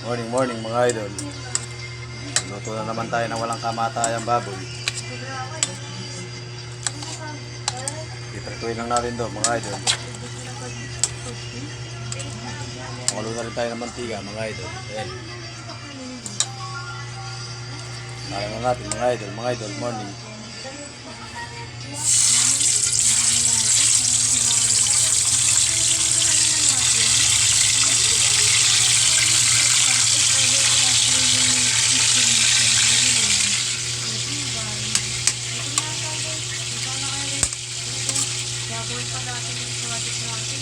Morning, morning mga idol. Luto na naman tayo ng walang kamatayang baboy. Iprituin lang natin to mga idol. Makulo na rin tayo ng mantika mga idol. Ayan. Sayang na natin mga idol. Mga idol, morning. Gagawin pa natin yung project natin.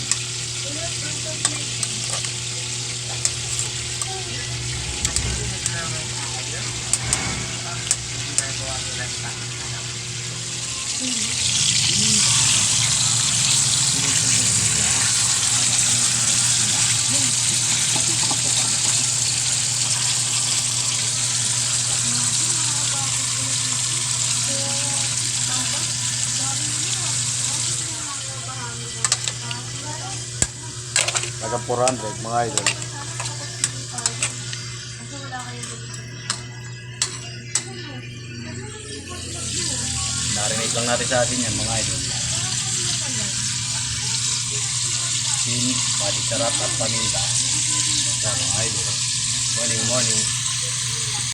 Taga 400 mga idol. Narinig lang natin sa atin yan mga idol. Sin, balik sarap at paminta. Mga idol. Morning, morning.